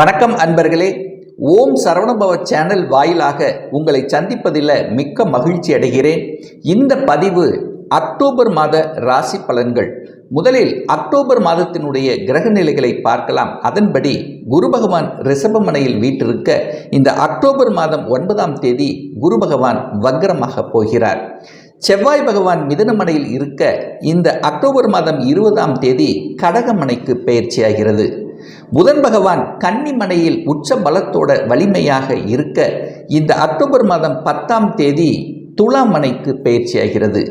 வணக்கம் அன்பர்களே. ஓம் சரவணபவ சேனல் வாயிலாக உங்களை சந்திப்பதில் மிக்க மகிழ்ச்சி அடைகிறேன். இந்த பதிவு அக்டோபர் மாத ராசி பலன்கள். முதலில் அக்டோபர் மாதத்தினுடைய கிரக நிலைகளை பார்க்கலாம். அதன்படி குரு பகவான் ரிஷபமனையில் வீட்டிருக்க இந்த அக்டோபர் மாதம் ஒன்பதாம் தேதி குரு பகவான் வக்ரமாக போகிறார். செவ்வாய் பகவான் மிதனமனையில் இருக்க இந்த அக்டோபர் மாதம் இருபதாம் தேதி கடகமனைக்கு பயிற்சியாகிறது. புதன் பகவான் கன்னிமனையில் உச்ச பலத்தோட வலிமையாக இருக்க இந்த அக்டோபர் மாதம் பத்தாம் தேதி துலாமனைக்கு பயிற்சியாகிறது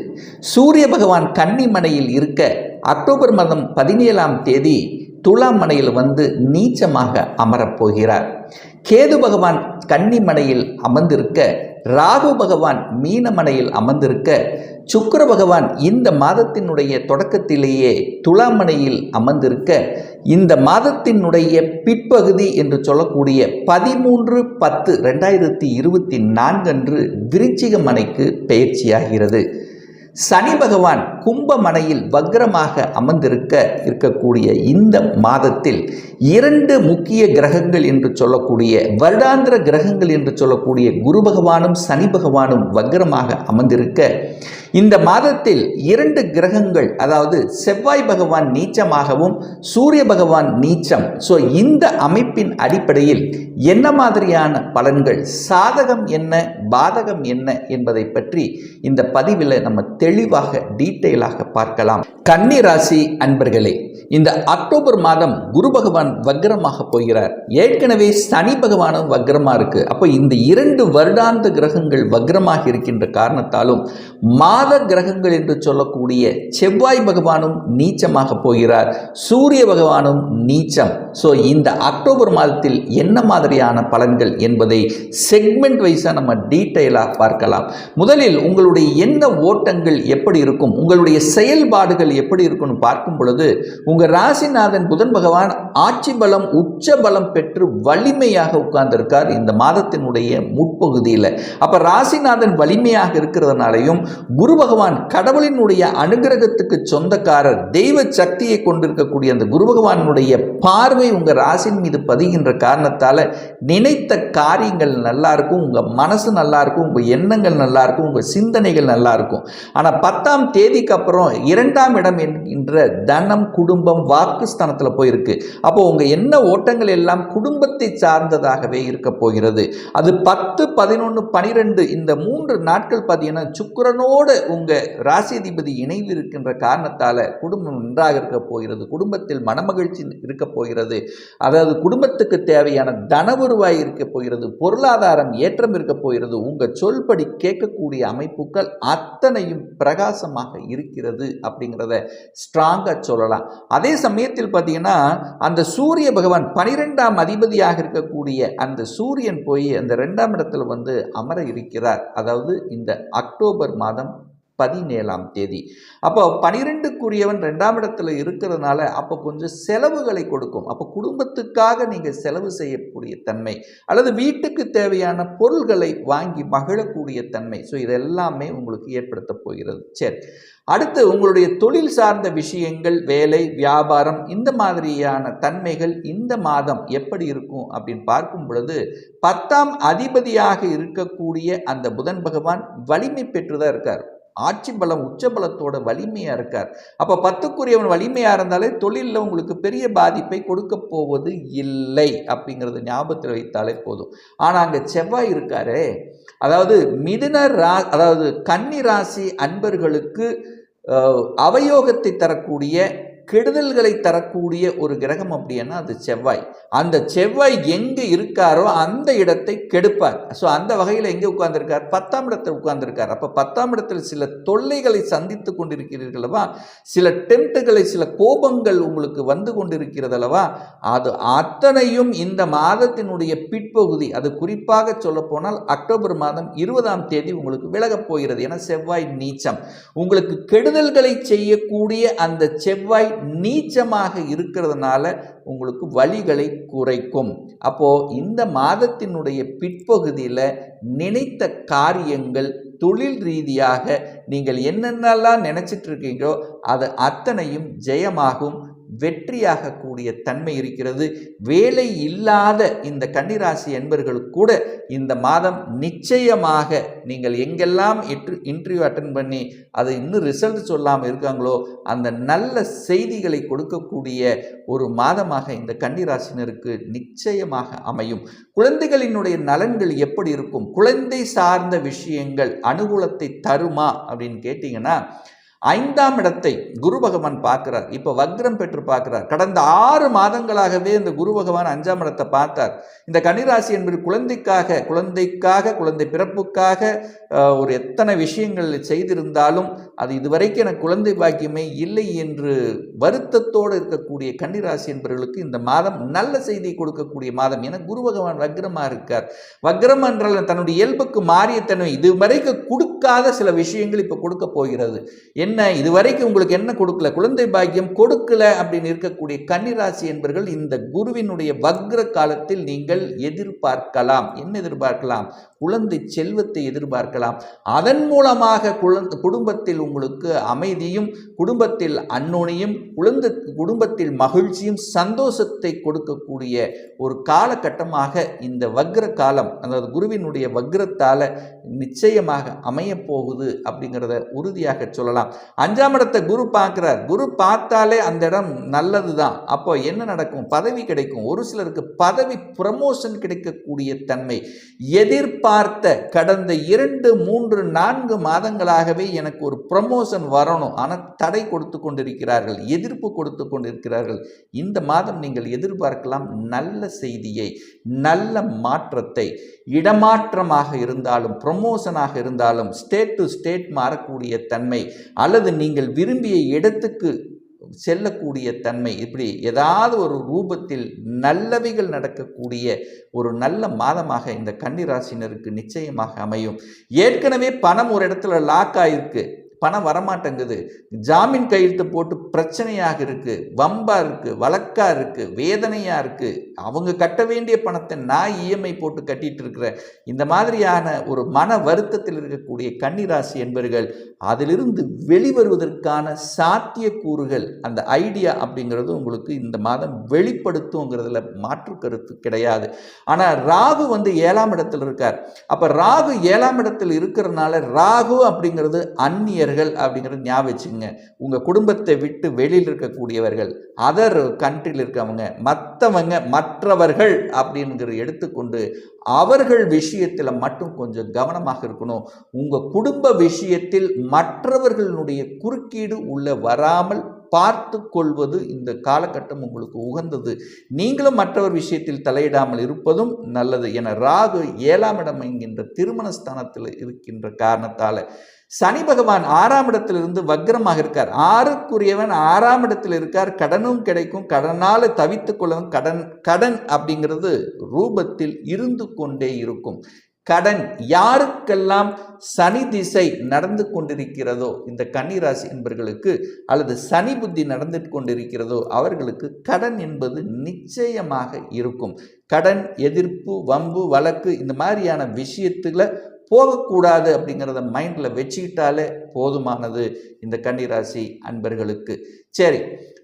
சூரிய பகவான் கன்னிமனையில் இருக்க அக்டோபர் மாதம் பதினேழாம் தேதி துலாமனையில் வந்து நீச்சமாக அமரப்போகிறார் கேது பகவான் கன்னிமனையில் அமர்ந்திருக்க ராகு பகவான் மீனமனையில் அமர்ந்திருக்க சுக்கர பகவான் இந்த மாதத்தினுடைய தொடக்கத்திலேயே துலாமனையில் அமர்ந்திருக்க இந்த மாதத்தினுடைய பிற்பகுதி என்று சொல்லக்கூடிய பதிமூன்று பத்து ரெண்டாயிரத்தி இருபத்தி நான்கு அன்று விருச்சிக மனைக்கு பயிற்சியாகிறது. சனி பகவான் கும்பமனையில் வக்ரமாக அமர்ந்திருக்க இருக்கக்கூடிய இந்த மாதத்தில் இரண்டு முக்கிய கிரகங்கள் என்று சொல்லக்கூடிய வருடாந்திர கிரகங்கள் என்று சொல்லக்கூடிய குரு பகவானும் சனி பகவானும் வக்ரமாக அமர்ந்திருக்க இந்த மாதத்தில் இரண்டு கிரகங்கள் அதாவது செவ்வாய் பகவான் நீச்சமாகவும் சூரிய பகவான் நீச்சம். ஸோ இந்த அமைப்பின் அடிப்படையில் என்ன மாதிரியான பலன்கள் சாதகம் என்ன பாதகம் என்ன என்பதை பற்றி இந்த பதிவில் நம்ம தெளிவாக டீட்டெயிலாக பார்க்கலாம். கன்னி ராசி அன்பர்களே இந்த அக்டோபர் மாதம் குரு பகவான் வக்ரமாக போகிறார். ஏற்கனவே சனி பகவானும் வக்ரமாக இருக்குது அப்போ இந்த இரண்டு வருடாந்த கிரகங்கள் வக்ரமாக இருக்கின்ற காரணத்தாலும் மாத கிரகங்கள் என்று சொல்லக்கூடிய செவ்வாய் பகவானும் நீச்சமாக போகிறார். சூரிய பகவானும் நீச்சம். ஸோ இந்த அக்டோபர் மாதத்தில் என்ன மாதிரியான பலன்கள் என்பதை செக்மெண்ட் வைஸாக நம்ம டீட்டெயிலாக பார்க்கலாம். முதலில் உங்களுடைய என்ன ஓட்டங்கள் எப்படி இருக்கும்? உங்களுடைய செயல்பாடுகள் எப்படி இருக்கும்னு பார்க்கும் பொழுது உங்கள் ராசிநாதன் புதன் பகவான் ஆட்சி பலம் உச்ச பலம் பெற்று வலிமையாக உட்கார்ந்திருக்கார் இந்த மாதத்தினுடைய முற்பகுதியில். அப்போ ராசிநாதன் வலிமையாக இருக்கிறதுனாலையும் குரு பகவான் கடவுளினுடைய அனுகிரகத்துக்கு சொந்தக்காரர் தெய்வ சக்தியை கொண்டிருக்கக்கூடிய அந்த குரு பகவானுடைய பார்வை உங்கள் ராசின் மீது பதிகின்ற காரணத்தால் நினைத்த காரியங்கள் நல்லா இருக்கும் உங்கள் மனசு நல்லா இருக்கும் உங்கள் எண்ணங்கள் நல்லா இருக்கும் உங்கள் சிந்தனைகள் நல்லா இருக்கும். ஆனால் பத்தாம் தேதிக்கு அப்புறம் இரண்டாம் இடம் என்கின்ற தனம் குடும்பம் வாக்கு ஸ்தானத்தில் போயிருக்கு. அப்போ உங்கள் என்ன ஓட்டங்கள் எல்லாம் குடும்பத்தை சார்ந்ததாகவே இருக்க போகிறது. அது பத்து பதினொன்று பனிரெண்டு இந்த மூன்று நாட்கள் பார்த்தீங்கன்னா சுக்கரனோடு உங்கள் ராசிதிபதி இணைவு இருக்கின்ற காரணத்தால் குடும்பம் நன்றாக இருக்க போகிறது. குடும்பத்தில் மனமகிழ்ச்சி இருக்க போகிறது. அதாவது குடும்பத்துக்கு தேவையான தன வருவாய் இருக்க போகிறது. பொருளாதாரம் ஏற்றம் இருக்க போகிறது. உங்கள் சொல்படி கேட்கக்கூடிய அமைப்புகள் அத்தனையும் பிரகாசமாக இருக்கிறது அப்படிங்கிறத ஸ்ட்ராங்காக சொல்லலாம். அதே சமயத்தில் பார்த்தீங்கன்னா அந்த சூரிய பகவான் பனிரெண்டாம் அதிபதியாக இருக்கக்கூடிய அந்த சூரியன் போய் அந்த ரெண்டாம் இடத்துல வந்து அமர இருக்கிறார். அதாவது இந்த அக்டோபர் மாதம் பதினேழாம் தேதி. அப்போ பனிரெண்டுக்குரியவன் ரெண்டாம் இடத்துல இருக்கிறதுனால அப்போ கொஞ்சம் செலவுகளை கொடுக்கும். அப்போ குடும்பத்துக்காக நீங்கள் செலவு செய்யக்கூடிய தன்மை அல்லது வீட்டுக்கு தேவையான பொருள்களை வாங்கி மகிழக்கூடிய தன்மை. ஸோ இதெல்லாமே உங்களுக்கு ஏற்படுத்த போகிறது. சரி. அடுத்து உங்களுடைய தொழில் சார்ந்த விஷயங்கள் வேலை வியாபாரம் இந்த மாதிரியான தன்மைகள் இந்த மாதம் எப்படி இருக்கும் அப்படின்னு பார்க்கும் பொழுது பத்தாம் அதிபதியாக இருக்கக்கூடிய அந்த புதன் பகவான் வலிமை பெற்றுதான் இருக்கார். ஆட்சி பலம் உச்ச பலத்தோட வலிமையாக இருக்கார். அப்போ பத்துக்குரியவன் வலிமையாக இருந்தாலே தொழிலில் உங்களுக்கு பெரிய பாதிப்பை கொடுக்க போவது இல்லை அப்படிங்கிறது ஞாபகத்தில் வைத்தாலே போதும். ஆனால் அங்கே செவ்வாய் இருக்காரே. அதாவது மிதுன ரா அதாவது கன்னி ராசி அன்பர்களுக்கு அவயோகத்தை தரக்கூடிய கெடுதல்களை தரக்கூடிய ஒரு கிரகம் அப்படின்னா அது செவ்வாய். அந்த செவ்வாய் எங்கே இருக்காரோ அந்த இடத்தை கெடுப்பார். ஸோ அந்த வகையில் எங்கே உட்கார்ந்துருக்கார்? பத்தாம் இடத்தில் உட்கார்ந்துருக்கார். அப்போ பத்தாம் இடத்தில் சில தொல்லைகளை சந்தித்து கொண்டிருக்கிறீர்களவா சில டெம்ட்டுகளை சில கோபங்கள் உங்களுக்கு வந்து கொண்டிருக்கிறதல்லவா அது அத்தனையும் இந்த மாதத்தினுடைய பிற்பகுதி. அது குறிப்பாக சொல்லப்போனால் அக்டோபர் மாதம் இருபதாம் தேதி உங்களுக்கு விலகப் போகிறது. ஏன்னா செவ்வாய் நீச்சம். உங்களுக்கு கெடுதல்களை செய்யக்கூடிய அந்த செவ்வாய் நீச்சமாக இருக்கிறதுனால உங்களுக்கு வழிகளை குறைக்கும். அப்போது இந்த மாதத்தினுடைய பிற்பகுதியில் நினைத்த காரியங்கள் தொழில் ரீதியாக நீங்கள் என்னென்னலாம் நினச்சிட்டு இருக்கீங்களோ அது அத்தனையும் ஜெயமாகும். வெற்றியாகக்கூடிய தன்மை இருக்கிறது. வேலை இல்லாத இந்த கன்னிராசி என்பர்களுக்கு கூட இந்த மாதம் நிச்சயமாக நீங்கள் எங்கெல்லாம் இன்டர்வியூ அட்டன் பண்ணி அது இன்னும் ரிசல்ட் சொல்லாமல் இருக்காங்களோ அந்த நல்ல செய்திகளை கொடுக்கக்கூடிய ஒரு மாதமாக இந்த கன்னிராசினருக்கு நிச்சயமாக அமையும். குழந்தைகளினுடைய நலன்கள் எப்படி இருக்கும்? குழந்தை சார்ந்த விஷயங்கள் அனுகூலத்தை தருமா அப்படின்னு கேட்டிங்கன்னா ஐந்தாம் இடத்தை குரு பகவான் பார்க்கிறார். இப்போ வக்ரம் பெற்று பார்க்கிறார். கடந்த ஆறு மாதங்களாகவே இந்த குரு பகவான் அஞ்சாம் இடத்தை பார்த்தார். இந்த கன்னிராசி என்பது குழந்தைக்காக குழந்தைக்காக குழந்தை பிறப்புக்காக ஒரு எத்தனை விஷயங்கள் செய்திருந்தாலும் அது இதுவரைக்கும் எனக்கு குழந்தை பாக்கியமே இல்லை என்று வருத்தத்தோடு இருக்கக்கூடிய கன்னிராசி என்பவர்களுக்கு இந்த மாதம் நல்ல செய்தி கொடுக்கக்கூடிய மாதம் என குரு பகவான் வக்ரமாக இருக்கார். வக்ரம் என்றால் தன்னுடைய இயல்புக்கு மாறிய தன்மை. இதுவரைக்கும் கொடுக்காத சில விஷயங்கள் இப்போ கொடுக்க போகிறது. என்ன? இதுவரைக்கும் உங்களுக்கு என்ன கொடுக்கல? குழந்தை பாக்கியம் கொடுக்கல அப்படின்னு இருக்கக்கூடிய கன்னிராசி என்பவர்கள் இந்த குருவினுடைய வக்ர காலத்தில் நீங்கள் எதிர்பார்க்கலாம். என்ன எதிர்பார்க்கலாம்? குழந்தை செல்வத்தை எதிர்பார்க்கலாம். அதன் மூலமாக குழந்தை குடும்பத்தில் உங்களுக்கு அமைதியும் குடும்பத்தில் அன்னோனியும் குழந்தை குடும்பத்தில் மகிழ்ச்சியும் சந்தோஷத்தை கொடுக்கக்கூடிய ஒரு காலகட்டமாக இந்த வக்ர காலம் அதாவது குருவினுடைய வக்ரத்தால் நிச்சயமாக அமையப் போகுது அப்படிங்கிறத உறுதியாக சொல்லலாம். அஞ்சாம் இடத்தை குரு பார்க்குறார். குரு பார்த்தாலே அந்த இடம் நல்லது தான் அப்போ என்ன நடக்கும்? பதவி கிடைக்கும். ஒரு சிலருக்கு பதவி ப்ரமோஷன் கிடைக்கக்கூடிய தன்மை. எதிர்பார்த்த கடந்த இரண்டு மூன்று நான்கு மாதங்களாகவே எனக்கு ஒரு ப்ரமோஷன் வரணும். ஆனால் தடை கொடுத்து கொண்டிருக்கிறார்கள் எதிர்ப்பு கொடுத்து கொண்டிருக்கிறார்கள். இந்த மாதம் நீங்கள் எதிர்பார்க்கலாம் நல்ல செய்தியை நல்ல மாற்றத்தை. இடமாற்றமாக இருந்தாலும் ப்ரமோஷனாக இருந்தாலும் ஸ்டேட் டு ஸ்டேட் மாறக்கூடிய தன்மை அல்லது நீங்கள் விரும்பிய இடத்துக்கு செல்லக்கூடிய தன்மை இப்படி ஏதாவது ஒரு ரூபத்தில் நல்லவைகள் நடக்கக்கூடிய ஒரு நல்ல மாதமாக இந்த கன்னிராசினருக்கு நிச்சயமாக அமையும். ஏற்கனவே பணம் ஒரு இடத்துல லாக் ஆகிருக்கு பணம் வரமாட்டேங்குது. ஜாமீன் கையெழுத்து போட்டு பிரச்சனையாக இருக்குது வம்பாக இருக்குது வழக்காக இருக்குது வேதனையாக இருக்குது அவங்க கட்ட வேண்டிய பணத்தை நான் இஎம்ஐ போட்டு கட்டிகிட்டு இருக்கிறேன். இந்த மாதிரியான ஒரு மன வருத்தத்தில் இருக்கக்கூடிய கன்னிராசி என்பவர்கள் அதிலிருந்து வெளிவருவதற்கான சாத்தியக்கூறுகள் அந்த ஐடியா அப்படிங்கிறது உங்களுக்கு இந்த மாதம் வெளிப்படுத்துங்கிறதுல மாற்று கருத்து கிடையாது. ஆனால் ராகு வந்து ஏழாம் இடத்தில் இருக்கார். அப்போ ராகு ஏழாம் இடத்தில் இருக்கிறதுனால ராகு அப்படிங்கிறது அந்நியர்கள் அப்படிங்கிறது ஞாபகிச்சுங்க உங்கள் குடும்பத்தை விட்டு வெளியில் இருக்கக்கூடியவர்கள் அதர் கண்ட்ரியில் இருக்கவங்க மற்றவங்க மற்றவர்கள் அப்படிங்கிற எடுத்துக்கொண்டு அவர்கள் விஷயத்தில் மட்டும் கொஞ்சம் கவனமாக இருக்கணும். உங்கள் குடும்ப விஷயத்தில் மற்றவர்களுடைய குறுக்கீடு உள்ள வராமல் பார்த்து கொள்வது இந்த காலகட்டம் உங்களுக்கு உகந்தது. நீங்களும் மற்றவர் விஷயத்தில் தலையிடாமல் இருப்பதும் நல்லது. என ராகு ஏழாம் இடம் என்கின்ற திருமணஸ்தானத்தில் இருக்கின்ற காரணத்தால் சனி பகவான் ஆறாம் இடத்திலிருந்து வக்ரமாக இருக்கார். ஆறுக்குரியவன் ஆறாம் இடத்தில் இருக்கார். கடனும் கிடைக்கும். கடனால் தவித்து கொள்ளவும் கடன் கடன் அப்படிங்கிறது ரூபத்தில் இருந்து கொண்டே இருக்கும். கடன் யாருக்கெல்லாம் சனி திசை நடந்து கொண்டிருக்கிறதோ இந்த கன்னிராசி என்பவர்களுக்கு அல்லது சனி புத்தி நடந்து கொண்டிருக்கிறதோ அவர்களுக்கு கடன் என்பது நிச்சயமாக இருக்கும். கடன் எதிர்ப்பு வம்பு வழக்கு இந்த மாதிரியான விஷயத்தில் போகக்கூடாது அப்படிங்கிறத மைண்டில் வச்சுக்கிட்டாலே போதுமானது இந்த கன்னிராசி அன்பர்களுக்கு. சரி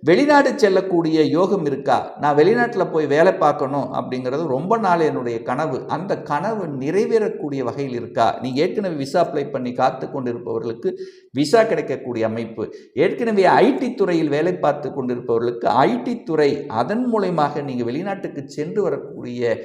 வெளிநாடு செல்லக்கூடிய யோகம் இருக்கா? நான் வெளிநாட்டில் போய் வேலை பார்க்கணும் அப்படிங்கிறது ரொம்ப நாள் என்னுடைய கனவு. அந்த கனவு நிறைவேறக்கூடிய வகையில் இருக்கா? நீ ஏற்கனவே விசா அப்ளை பண்ணி காத்து கொண்டிருப்பவர்களுக்கு விசா கிடைக்கக்கூடிய அமைப்பு. ஏற்கனவே ஐடி துறையில் வேலை பார்த்து கொண்டிருப்பவர்களுக்கு ஐடி துறை அதன் மூலயமாக நீங்கள் வெளிநாட்டுக்கு சென்று வரக்கூடிய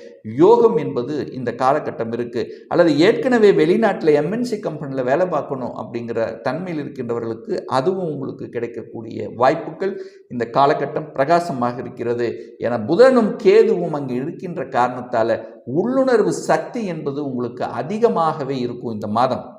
யோகம் என்பது இந்த காலகட்டம் இருக்குது அல்லது ஏற்கனவே வெளிநாட்டில் எம்என்சி கம்பெனியில் வேலை பார்க்கணும் அப்படிங்கிற தன்மையில் இருக்கின்றவர்களுக்கு அதுவும் உங்களுக்கு கிடைக்கக்கூடிய வாய்ப்பு வாய்ப்புகள் இந்த காலகட்டம் பிரகாசமாக இருக்கிறது. என புதனும் கேதுவும் அங்கு இருக்கின்ற காரணத்தால் உள்ளுணர்வு சக்தி என்பது உங்களுக்கு அதிகமாகவே இருக்கும் இந்த மாதம்.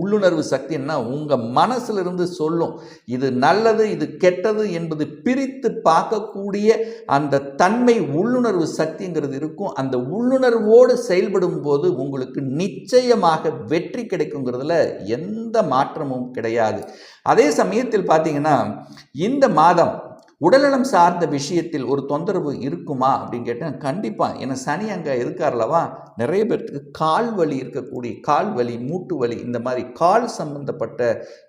உள்ளுணர்வு சக்தின்னா உங்கள் மனசிலிருந்து சொல்லும். இது நல்லது இது கெட்டது என்பது பிரித்து பார்க்கக்கூடிய அந்த தன்மை உள்ளுணர்வு சக்திங்கிறது இருக்கும். அந்த உள்ளுணர்வோடு செயல்படும் போது உங்களுக்கு நிச்சயமாக வெற்றி கிடைக்குங்கிறதுல எந்த மாற்றமும் கிடையாது. அதே சமயத்தில் பார்த்தீங்கன்னா இந்த மாதம் உடல்நலம் சார்ந்த விஷயத்தில் ஒரு தொந்தரவு இருக்குமா அப்படின்னு கேட்டால் கண்டிப்பாக ஏன்னா சனி அங்கே இருக்கார்லவா நிறைய பேர்த்துக்கு கால் வலி இருக்கக்கூடிய கால் வலி மூட்டு வலி இந்த மாதிரி கால் சம்பந்தப்பட்ட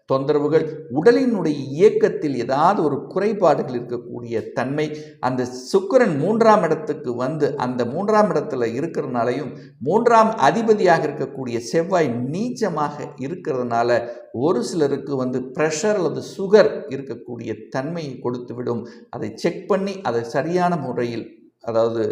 தொந்தரவுகள் உடலினுடைய இயக்கத்தில் ஏதாவது ஒரு குறைபாடுகள் இருக்கக்கூடிய தன்மை அந்த சுக்கிரன் மூன்றாம் இடத்துக்கு வந்து அந்த மூன்றாம் இடத்துல இருக்கிறதுனாலையும் மூன்றாம் அதிபதியாக இருக்கக்கூடிய செவ்வாய் நீச்சமாக இருக்கிறதுனால ஒரு சிலருக்கு வந்து ப்ரெஷர் அல்லது சுகர் இருக்கக்கூடிய தன்மையை கொடுத்துவிடும். அதை செக் பண்ணி அதை சரியான முறையில் அதாவது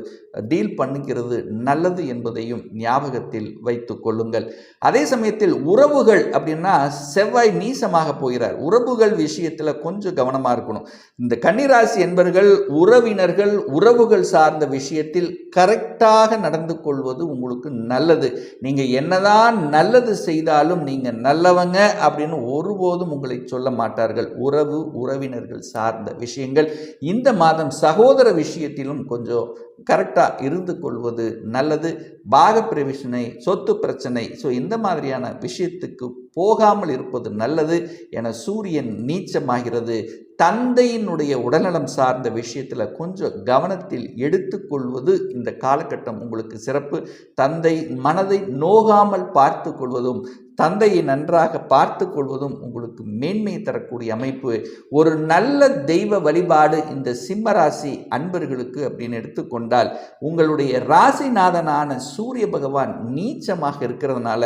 டீல் பண்ணுகிறது நல்லது என்பதையும் ஞாபகத்தில் வைத்து கொள்ளுங்கள். அதே சமயத்தில் உறவுகள் அப்படின்னா செவ்வாய் நீசமாக போகிறார். உறவுகள் விஷயத்தில் கொஞ்சம் கவனமாக இருக்கணும். இந்த கன்னிராசி என்பர்கள் உறவினர்கள் உறவுகள் சார்ந்த விஷயத்தில் கரெக்டாக நடந்து கொள்வது உங்களுக்கு நல்லது. நீங்கள் என்னதான் நல்லது செய்தாலும் நீங்கள் நல்லவங்க அப்படின்னு ஒருபோதும் உங்களை சொல்ல மாட்டார்கள். உறவு உறவினர்கள் சார்ந்த விஷயங்கள். இந்த மாதம் சகோதர விஷயத்திலும் கொஞ்சம் falou கரெக்டாக இருந்து கொள்வது நல்லது. பாக பிரவிஷனை சொத்து பிரச்சனை ஸோ இந்த மாதிரியான விஷயத்துக்கு போகாமல் இருப்பது நல்லது என சூரியன் நீச்சமாகிறது. தந்தையினுடைய உடல்நலம் சார்ந்த விஷயத்தில் கொஞ்சம் கவனத்தில் எடுத்துக்கொள்வது இந்த காலகட்டம் உங்களுக்கு சிறப்பு. தந்தை மனதை நோகாமல் பார்த்து கொள்வதும் தந்தையை நன்றாக பார்த்து கொள்வதும் உங்களுக்கு மேன்மை தரக்கூடிய அமைப்பு. ஒரு நல்ல தெய்வ வழிபாடு இந்த சிம்மராசி அன்பர்களுக்கு அப்படின்னு எடுத்துக்கொண்டு கொண்டால் உங்களுடைய ராசிநாதனான சூரிய பகவான் நீச்சமாக இருக்கிறதுனால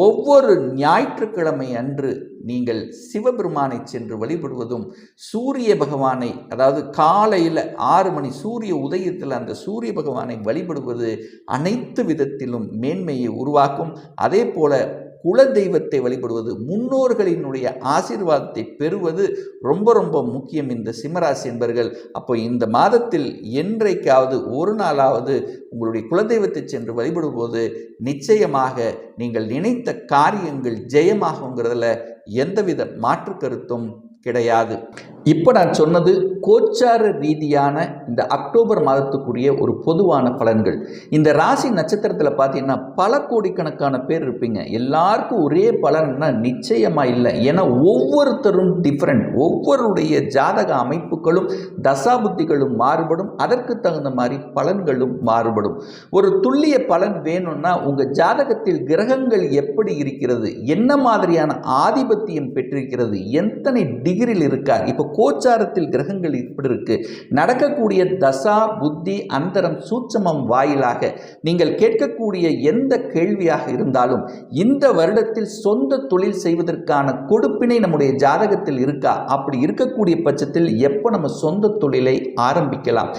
ஒவ்வொரு ஞாயிற்றுக்கிழமை அன்று நீங்கள் சிவபெருமானை சென்று வழிபடுவதும் சூரிய பகவானை அதாவது காலையில் ஆறு மணி சூரிய உதயத்தில் அந்த சூரிய பகவானை வழிபடுவது அனைத்து விதத்திலும் மேன்மையை உருவாக்கும். அதே போல குல தெய்வத்தை வழிபடுவது முன்னோர்களினுடைய ஆசீர்வாதத்தை பெறுவது ரொம்ப ரொம்ப முக்கியம். இந்த சிம்மராசி என்பர்கள் அப்போ இந்த மாதத்தில் என்றைக்காவது ஒரு நாளாவது உங்களுடைய குலதெய்வத்தை சென்று வழிபடும்போது நிச்சயமாக நீங்கள் நினைத்த காரியங்கள் ஜெயமாகுங்கிறதுல எந்தவித மாற்று கருத்தும் கிடையாது. இப்போ நான் சொன்னது கோச்சார ரீதியான இந்த அக்டோபர் மாதத்துக்குரிய ஒரு பொதுவான பலன்கள். இந்த ராசி நட்சத்திரத்தில் பார்த்தீங்கன்னா பல கோடிக்கணக்கான பேர் இருப்பீங்க. எல்லாருக்கும் ஒரே பலன்னா நிச்சயமாக இல்லை. ஏன்னா ஒவ்வொருத்தரும் டிஃப்ரெண்ட் ஒவ்வொருடைய ஜாதக அமைப்புகளும் தசாபுத்திகளும் மாறுபடும். அதற்கு தகுந்த மாதிரி பலன்களும் மாறுபடும். ஒரு துல்லிய பலன் வேணும்னா உங்கள் ஜாதகத்தில் கிரகங்கள் எப்படி இருக்கிறது? என்ன மாதிரியான ஆதிபத்தியம் பெற்றிருக்கிறது? எத்தனை டிகிரியில் இருக்கார். இப்போ கோச்சாரத்தில் கிரகங்கள் இப்படி இருக்கு. நடக்கக்கூடிய தசா புத்தி அந்தரம் சூட்சமம் வாயிலாக நீங்கள் கேட்கக்கூடிய எந்த கேள்வியாக இருந்தாலும் இந்த வருடத்தில் சொந்த தொழில் செய்வதற்கான கொடுப்பினை நம்முடைய ஜாதகத்தில் இருக்கா? அப்படி இருக்கக்கூடிய பட்சத்தில் எப்போ நம்ம சொந்த தொழிலை ஆரம்பிக்கலாம்?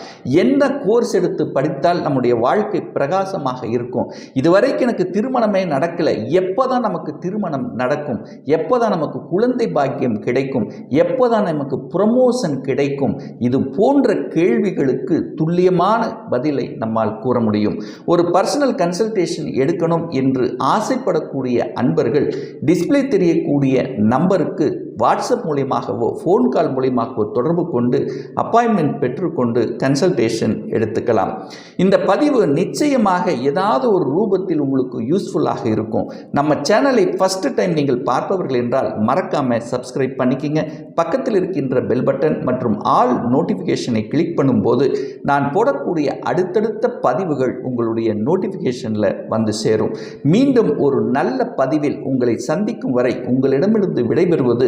என்ன கோர்ஸ் எடுத்து படித்தால் நம்முடைய வாழ்க்கை பிரகாசமாக இருக்கும்? இதுவரைக்கும் எனக்கு திருமணமே நடக்கலை. எப்போ தான் நமக்கு திருமணம் நடக்கும்? எப்போ தான் நமக்கு குழந்தை பாக்கியம் கிடைக்கும்? எப்போதான் நமக்கு ப்ரமோஷன் கிடைக்கும்? இது போன்ற கேள்விகளுக்கு துல்லியமான பதிலை நம்மால் கூற முடியும். ஒரு பர்சனல் கன்சல்டேஷன் எடுக்கணும் என்று ஆசைப்படக்கூடிய அன்பர்கள் டிஸ்ப்ளே தெரியக்கூடிய நம்பருக்கு வாட்ஸ்அப் மூலியமாகவோ ஃபோன் கால் மூலியமாகவோ தொடர்பு கொண்டு அப்பாயின்மெண்ட் பெற்றுக்கொண்டு கன்சல்டேஷன் எடுத்துக்கலாம். இந்த பதிவு நிச்சயமாக ஏதாவது ஒரு ரூபத்தில் உங்களுக்கு யூஸ்ஃபுல்லாக இருக்கும். நம்ம சேனலை ஃபஸ்ட்டு டைம் நீங்கள் பார்ப்பவர்கள் என்றால் மறக்காமல் சப்ஸ்கிரைப் பண்ணிக்கிங்க. பக்கத்தில் இருக்கின்ற பெல் பட்டன் மற்றும் ஆல் நோட்டிஃபிகேஷனை கிளிக் பண்ணும்போது நான் போடக்கூடிய அடுத்தடுத்த பதிவுகள் உங்களுடைய நோட்டிஃபிகேஷனில் வந்து சேரும். மீண்டும் ஒரு நல்ல பதிவில் உங்களை சந்திக்கும் வரை உங்களிடமிருந்து விடைபெறுவது